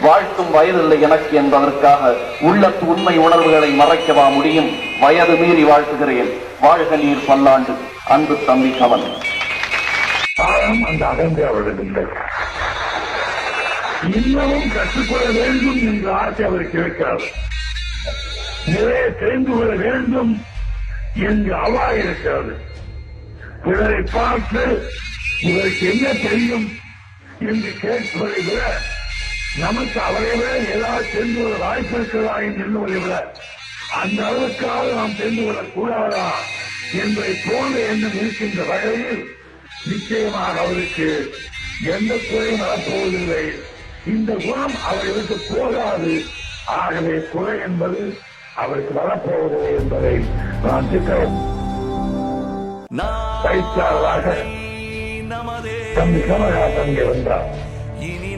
வாழ்த்தும் வயதில்லை எனக்கு என்பதற்காக உள்ளத்து உண்மை உணர்வுகளை மறைக்கவா முடியும்? வயது மீறி வாழ்த்துகிறேன். வாழ்க நீர் பல்லாண்டு. அன்பு தம்பி கவன். அந்த அகந்தை அவர்களுக்கு இன்னமும் கற்றுக்கொள்ள வேண்டும் என்ற ஆசை அவருக்கு இருக்கிறது நிறைய தெரிந்து கொள்ள வேண்டும் என்று அவா இருக்கிறது பிறரை பார்த்து இவருக்கு என்ன தெரியும் என்று கேட்பதை விட நமக்கு அவரை விட ஏதாவது தெரிந்து கொள்ள வாய்ப்பு இருக்கிறதா என்று எண்ணுவதை விட அந்த அளவுக்காக நாம் தெரிந்து கொள்ளக் கூடாதா என்பதை போன்ற எண்ணம் இருக்கின்ற வகையில் நிச்சயமாக அவருக்கு எந்த குறையும் வரப்போவதில்லை. இந்த குணம் அவர்களுக்கு போகாது. ஆகவே குறை என்பது அவருக்கு வரப்போவதில்லை என்பதை நான் திட்டம் பயிற்சியாளராக தம்பி கமலா தங்கி வந்தார்.